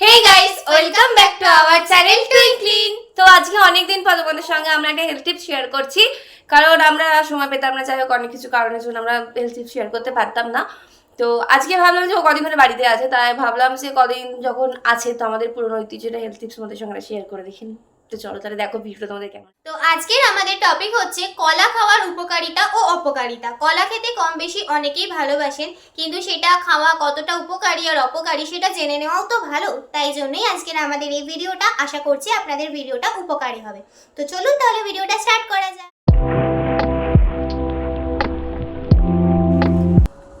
Hey guys welcome back to our channel Twinklin তো আজকে অনেকদিন পর তোমাদের সঙ্গে আমরা একটা হেলথ টিপস শেয়ার করছি। কারণ আমরা সময় পেতাম না, যাই হোক, অনেক কিছু কারণের জন্য আমরা হেলথ টিপস শেয়ার করতে পারতাম না। তো আজকে ভাবলাম যে ও কদিন ধরে বাড়িতে আছে, তাই ভাবলাম যে কদিন যখন আছে, তো আমাদের পুরনো ঐতিহ্যটা হেলথ টিপস তোমাদের সঙ্গে শেয়ার করে দেখি। তো চলো তাহলে দেখো ভিডিওটা তোমাদের কেমন। তো আজকের আমাদের টপিক হচ্ছে কলা খাওয়ার উপকারিতা ও অপকারিতা। কলা খেতে কম বেশি অনেকেই ভালোবাসেন কিন্তু সেটা খাওয়া কতটা উপকারী আর অপকারী সেটা জেনে নেওয়াও তো ভালো। তাই জন্যই আজকের আমাদের এই ভিডিওটা আশা করছি আপনাদের ভিডিওটা উপকারী হবে। তো চলুন তাহলে ভিডিওটা স্টার্ট করা যাক।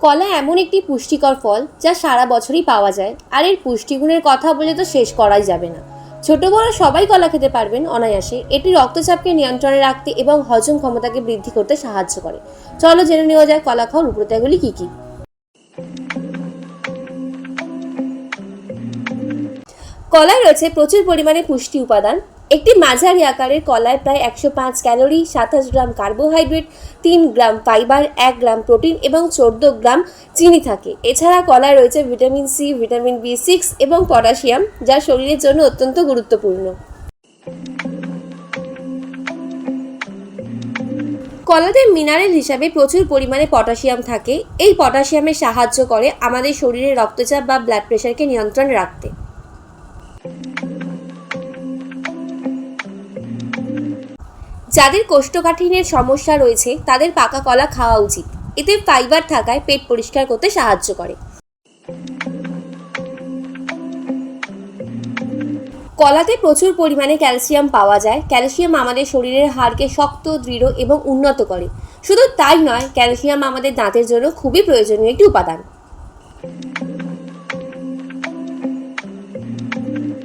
কলা এমন একটি পুষ্টিকর ফল যা সারা বছরই পাওয়া যায় আর এর পুষ্টিগুণের কথা বলে তো শেষ করাই যাবে না। ছোট বড় সবাই কলা খেতে পারবেন অনায়াসে। এটি রক্তচাপকে নিয়ন্ত্রণে রাখতে এবং হজম ক্ষমতাকে বৃদ্ধি করতে সাহায্য করে। চলো জেনে নেওয়া যায় কলা খাওয়ার উপকারিতাগুলি কী কী। কলায় রয়েছে প্রচুর পরিমাণে পুষ্টি উপাদান। একটি মাঝারি আকারের কলায় প্রায় একশো পাঁচ ক্যালোরি, সাতাশ গ্রাম কার্বোহাইড্রেট, তিন গ্রাম ফাইবার, এক গ্রাম প্রোটিন এবং চোদ্দ গ্রাম চিনি থাকে। এছাড়া কলায় রয়েছে vitamin C, vitamin B six এবং পটাশিয়াম, যা শরীরের জন্য অত্যন্ত গুরুত্বপূর্ণ। কলাতে মিনারেল হিসাবে প্রচুর পরিমাণে পটাশিয়াম থাকে। এই পটাশিয়ামের সাহায্য করে আমাদের শরীরে রক্তচাপ বা ব্লাড প্রেশারকে নিয়ন্ত্রণ রাখতে। যাদের কোষ্ঠকাঠিন্যের সমস্যা রয়েছে, তাদের পাকা কলা খাওয়া উচিত। এতে ফাইবার থাকায় পেট পরিষ্কার করতে সাহায্য করে। কলাতে প্রচুর পরিমাণে ক্যালসিয়াম পাওয়া যায়। ক্যালসিয়াম আমাদের শরীরের হাড়কে শক্ত, দৃঢ় এবং উন্নত করে। শুধু তাই নয়, ক্যালসিয়াম আমাদের দাঁতের জন্য খুবই প্রয়োজনীয় একটি উপাদান।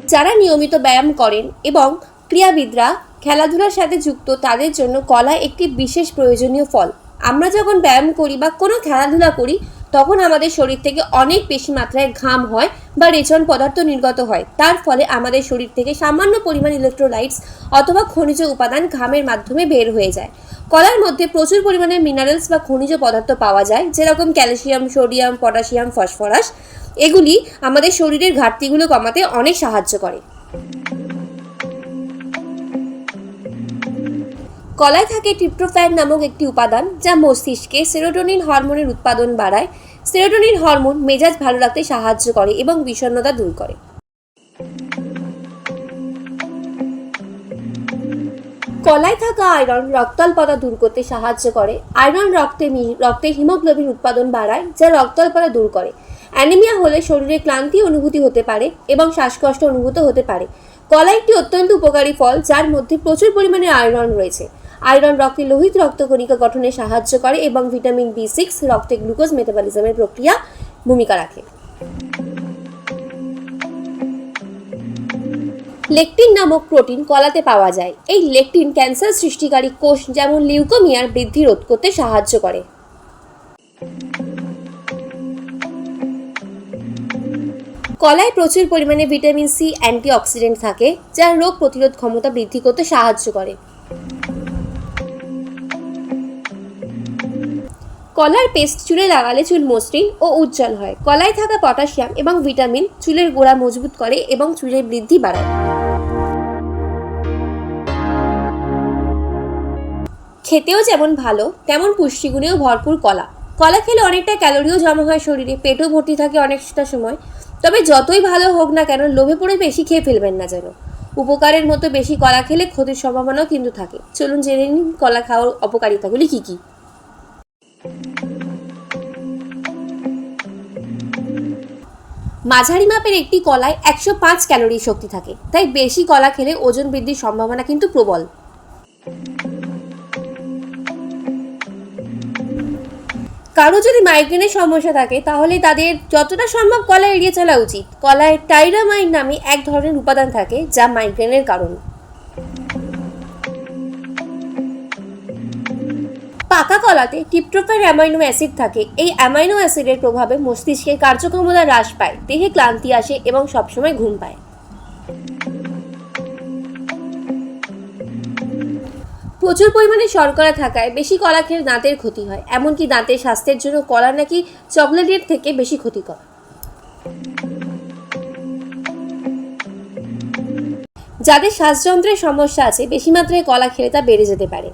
যারা নিয়মিত ব্যায়াম করেন এবং ক্রীড়াবিদরা খেলাধুলার সাথে যুক্ত, তাদের জন্য কলা একটি বিশেষ প্রয়োজনীয় ফল। আমরা যখন ব্যায়াম করি বা কোনো খেলাধুলা করি, তখন আমাদের শরীর থেকে অনেক বেশি মাত্রায় ঘাম হয় বা রেচন পদার্থ নির্গত হয়। তার ফলে আমাদের শরীর থেকে সামান্য পরিমাণ ইলেকট্রোলাইটস অথবা খনিজ উপাদান ঘামের মাধ্যমে বের হয়ে যায়। কলার মধ্যে প্রচুর পরিমাণে মিনারেলস বা খনিজ পদার্থ পাওয়া যায়, যেরকম ক্যালসিয়াম সোডিয়াম পটাশিয়াম ফসফরাস এগুলি আমাদের শরীরের ঘাটতিগুলো কমাতে অনেক সাহায্য করে। কলায় থাকে ট্রিপ্টোফ্যান নামক একটি উপাদান যা মস্তিষ্কে সেরোটোনিন হরমোনের উৎপাদন বাড়ায়। সেরোটোনিন হরমোন মেজাজ ভালো রাখতে সাহায্য করে এবং বিষণ্ণতা দূর করে। কলায় থাকা আয়রন রক্তাল্পতা দূর করতে সাহায্য করে। আয়রন রক্তে রক্তে হিমোগ্লোবিন উৎপাদন বাড়ায়, যা রক্তাল্পতা দূর করে। অ্যানিমিয়া হলে শরীরে ক্লান্তি অনুভূতি হতে পারে এবং শ্বাসকষ্ট অনুভূত হতে পারে। কলা একটি অত্যন্ত উপকারী ফল, যার মধ্যে প্রচুর পরিমাণে আয়রন রয়েছে। আয়রন রক্তে লোহিত রক্তকণিকা গঠনে সাহায্য করে এবং ভিটামিন বি সিক্স রক্তে গ্লুকোজ মেটাবলিজমের প্রক্রিয়া ভূমিকা রাখে। লেকটিন নামক প্রোটিন কলাতে পাওয়া যায়। এই লেকটিন ক্যান্সার সৃষ্টিকারী কোষ যেমন লিউকোমিয়ার বৃদ্ধি রোধ করতে সাহায্য করে। কলায় প্রচুর পরিমাণে ভিটামিন সি অ্যান্টিঅক্সিডেন্ট থাকে, যা রোগ প্রতিরোধ ক্ষমতা বৃদ্ধি করতে সাহায্য করে। কলার পেস্ট চুলে লাগালে চুল মসৃণ ও উজ্জ্বল হয়। কলায় থাকা পটাশিয়াম এবং ভিটামিন চুলের গোড়া মজবুত করে এবং চুলের বৃদ্ধি বাড়ায়। খেতেও যেমন ভালো, তেমন পুষ্টিগুণেও ভরপুর কলা। কলা খেলে অনেকটা ক্যালোরিও জমা হয় শরীরে, পেটও ভর্তি থাকে অনেকটা সময়। তবে যতই ভালো হোক না কেন, লোভে পড়ে বেশি খেয়ে ফেলবেন না যেন। উপকারের মতো বেশি কলা খেলে ক্ষতির সম্ভাবনাও কিন্তু থাকে। চলুন জেনে নিন কলা খাওয়ার অপকারিতাগুলি কী কী। মাঝারি মাপের একটি কলায় একশো পাঁচ ক্যালোরি শক্তি থাকে। তাই বেশি কলা খেলে ওজন বৃদ্ধির সম্ভাবনা কিন্তু প্রবল। কারও যদি মাইগ্রেনের সমস্যা থাকে, তাহলে তাদের যতটা সম্ভব কলা এড়িয়ে চলা উচিত। কলায় টাইরামাইন নামে এক ধরনের উপাদান থাকে, যা মাইগ্রেনের কারণ। পাকা কলাতে টিপট্রোফেন অ্যামাইনো অ্যাসিড থাকে। এই অ্যামাইনো অ্যাসিডের প্রভাবে মস্তিষ্কের কার্যক্ষমতা হ্রাস পায়, দেহে ক্লান্তি আসে এবং সবসময় ঘুম পায়। প্রচুর পরিমাণে শর্করা থাকায় বেশি কলা খেলে দাঁতের ক্ষতি হয়, এমনকি দাঁতের স্বাস্থ্যের জন্য কলা নাকি চকলেটের থেকে বেশি ক্ষতিকর। যাদের শ্বাসযন্ত্রের সমস্যা আছে, বেশি মাত্রায় কলা খেলে তা বেড়ে যেতে পারে।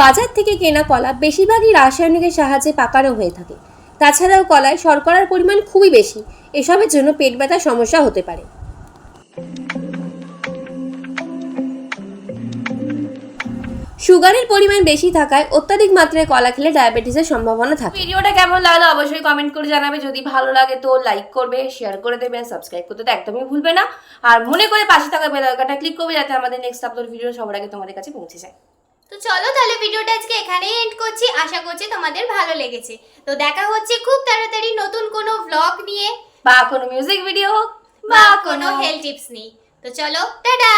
বাজার থেকে কেনা কলা বেশিরভাগই রাসায়নিকের সাহায্যে পাকানো হয়ে থাকে। তাছাড়াও কলায় শর্করার পরিমাণ খুবই বেশি। এসবের জন্য পেট ব্যথার সমস্যা হতে পারে। সুগারের পরিমাণ বেশি থাকায় অত্যাধিক মাত্রায় কলা খেলে ডায়াবেটিসের সম্ভাবনা থাকে। ভিডিওটা কেমন লাগল অবশ্যই কমেন্ট করে জানাবে। যদি ভালো লাগে তো লাইক করবে শেয়ার করে দেবে সাবস্ক্রাইব করতে তো একদমই ভুলবে না। আর মনে করে পাশে থাকা বেল ক্লিক করবে যাতে আমাদের নেক্সট আপলোড ভিডিও সবার আগে তোমাদের কাছে পৌঁছে যায়। তো চলো তাহলে ভিডিওটা আজকে এখানেই এন্ড করছি। আশা করছি তোমাদের ভালো লেগেছে। তো দেখা হচ্ছে খুব তাড়াতাড়ি নতুন কোনো ব্লগ নিয়ে। বা কোনো মিউজিক ভিডিও হোক বা কোনো হেলথ টিপস নিয়ে। তো চলো টাটা!